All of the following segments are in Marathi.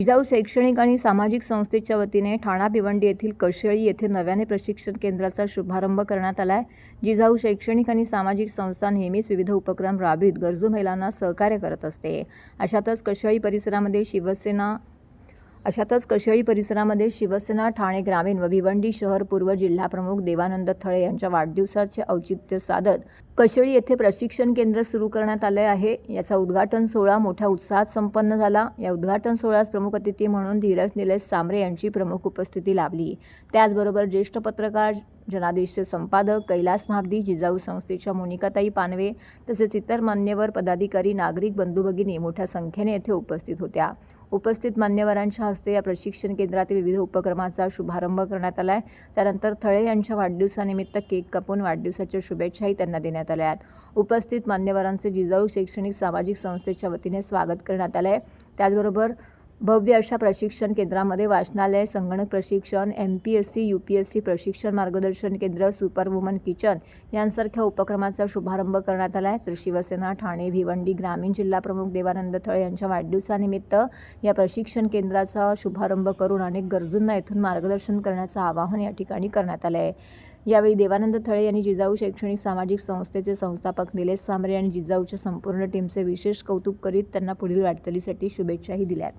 जिजाऊ शैक्षणिक आणि सामाजिक संस्थेच्या वतीने ठाणा भिवंडी येथील कशेळी येथे नव्याने प्रशिक्षण केंद्राचा शुभारंभ करण्यात आला आहे जिजाऊ शैक्षणिक आणि सामाजिक संस्था नेहमीच विविध उपक्रम राबवित गरजू महिलांना सहकार्य करत असते. अशातच कशेळी परिसरामध्ये शिवसेना अशातच कशेळी परिसरामध्ये शिवसेना ठाणे ग्रामीण व भिवंडी शहर पूर्व जिल्हाप्रमुख देवानंद थळे यांच्या वाढदिवसाचे औचित्य साधत कशेळी येथे प्रशिक्षण केंद्र सुरू करण्यात आले आहे याचा उद्घाटन सोहळा मोठ्या उत्साहात संपन्न झाला. या उद्घाटन सोहळ्यास प्रमुख अतिथी म्हणून धीरज निलेश सामरे यांची प्रमुख उपस्थिती लाभली. त्याचबरोबर ज्येष्ठ पत्रकार जनादेशचे संपादक कैलास महाबदी जिजाऊ संस्थेच्या मोनिकाताई पानवे तसेच इतर मान्यवर पदाधिकारी नागरिक बंधू भगिनी मोठ्या संख्येने येथे उपस्थित होत्या. उपस्थित मान्यवरांच्या हस्ते या प्रशिक्षण केंद्रातील विविध उपक्रमाचा शुभारंभ करण्यात आला आहे त्यानंतर थळे यांच्या वाढदिवसानिमित्त केक कापून वाढदिवसाच्या शुभेच्छाही त्यांना देण्यात आल्या आहेत. उपस्थित मान्यवरांचे जिजाऊ शैक्षणिक सामाजिक संस्थेच्या वतीने स्वागत करण्यात आलं आहे त्याचबरोबर भव्य अशा प्रशिक्षण केंद्रामध्ये वाचनालय संगणक प्रशिक्षण M P S C U P S C प्रशिक्षण मार्गदर्शन केंद्र सुपर वुमन किचन यांसारख्या उपक्रमाचा शुभारंभ करण्यात आला आहे. तर शिवसेना ठाणे भिवंडी ग्रामीण जिल्हा प्रमुख देवानंद थळे यांच्या वाढदिवसानिमित्त या प्रशिक्षण केंद्राचा शुभारंभ करून अनेक गरजूंना येथून मार्गदर्शन करण्याचं आवाहन या ठिकाणी करण्यात आलं आहे. यावेळी देवानंद थळे यांनी जिजाऊ शैक्षणिक सामाजिक संस्थेचे संस्थापक निलेश सांबरे आणि जिजाऊच्या संपूर्ण टीमचे विशेष कौतुक करीत त्यांना पुढील वाटचालीसाठी शुभेच्छाही दिल्यात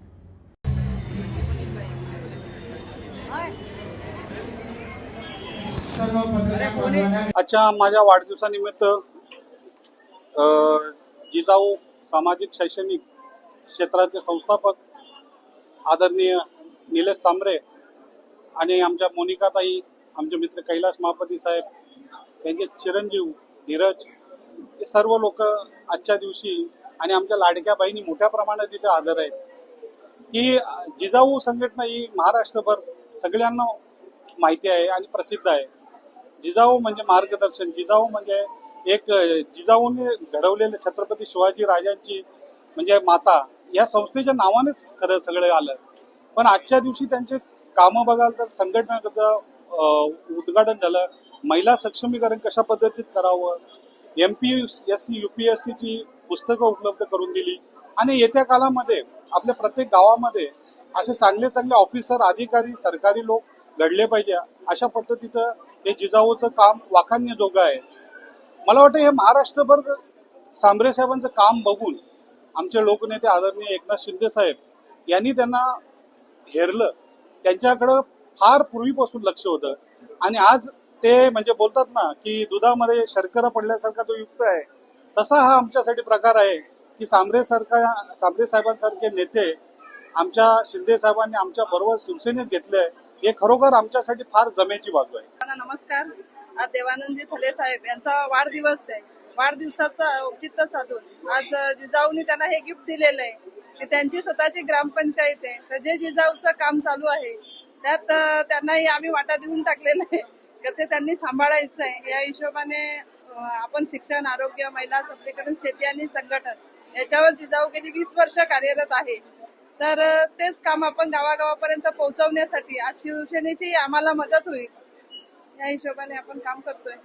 आजच्या माझ्या वाढदिवसानिमित्त जिजाऊ सामाजिक शैक्षणिक क्षेत्राचे संस्थापक आदरणीय निलेश सांबरे आणि आमच्या मोनिकाताई आमचे मित्र कैलास महापती साहेब त्यांचे चिरंजीव धीरज हे सर्व लोक आजच्या दिवशी आणि आमच्या लाडक्या बाईंनी मोठ्या प्रमाणात इथे हजर आहेत. ही जिजाऊ संघटना ही महाराष्ट्रभर सगळ्यांना माहिती आहे आणि प्रसिद्ध आहे. जिजाऊ म्हणजे मार्गदर्शन जिजाऊ म्हणजे एक जिजाऊने घडवलेले छत्रपती शिवाजी राजांची म्हणजे माता या संस्थेच्या नावानेच खरं सगळं आलं. पण आजच्या दिवशी त्यांचे कामं बघाल तर संघटनाचं उद्घाटन झालं. महिला सक्षमीकरण कशा पद्धतीत करावं? M P S C U P S सीची पुस्तकं उपलब्ध करून दिली. आणि येत्या काळामध्ये आपल्या प्रत्येक गावामध्ये असे चांगले चांगले ऑफिसर अधिकारी सरकारी लोक घडले पाहिजे. अशा पद्धतीचं हे जिजाऊचं काम वाखाणण्याजोगं आहे. मला वाटतं हे महाराष्ट्रभर सांबरे साहेबांचं काम बघून आमचे लोकनेते आदरणीय एकनाथ शिंदे साहेब यांनी त्यांना हेरलं. त्यांच्याकडं फार पूर्वीपासून लक्ष होतं. आणि आज ते म्हणजे बोलतात ना की दुधामध्ये शर्करा पडल्यासारखा तो युक्त आहे. तसा हा आमच्यासाठी प्रकार आहे की सांबरे सारखा सांबरे साहेबांसारखे नेते आमच्या शिंदे साहेबांनी आमच्या बरोबर शिवसेनेत घेतले हे खरोखर आमच्यासाठी फार जमेची बाजू आहे. नमस्कार. आज देवानंदजी थले साहेब यांचा वाढदिवस आहे. वाढदिवसाचा औचित्य साधून आज जिजाऊनी त्यांना हे गिफ्ट दिलेलं आहे. की त्यांची स्वतःची ग्रामपंचायत आहे. तर जे जिजाऊचं काम चालू आहे त्यात त्यांनाही आम्ही वाटा देऊन टाकलेलं आहे. तर ते त्यांनी सांभाळायचं आहे. या हिशोबाने आपण शिक्षण आरोग्य महिला सबलीकरण शेती आणि संघटन याच्यावर जिजाऊ गेली वीस वर्ष कार्यरत आहे. तर तेच काम आपण गावागावापर्यंत पोहोचवण्यासाठी आज शिवसेनेची आम्हाला मदत होईल. या हिशोबाने आपण काम करतोय.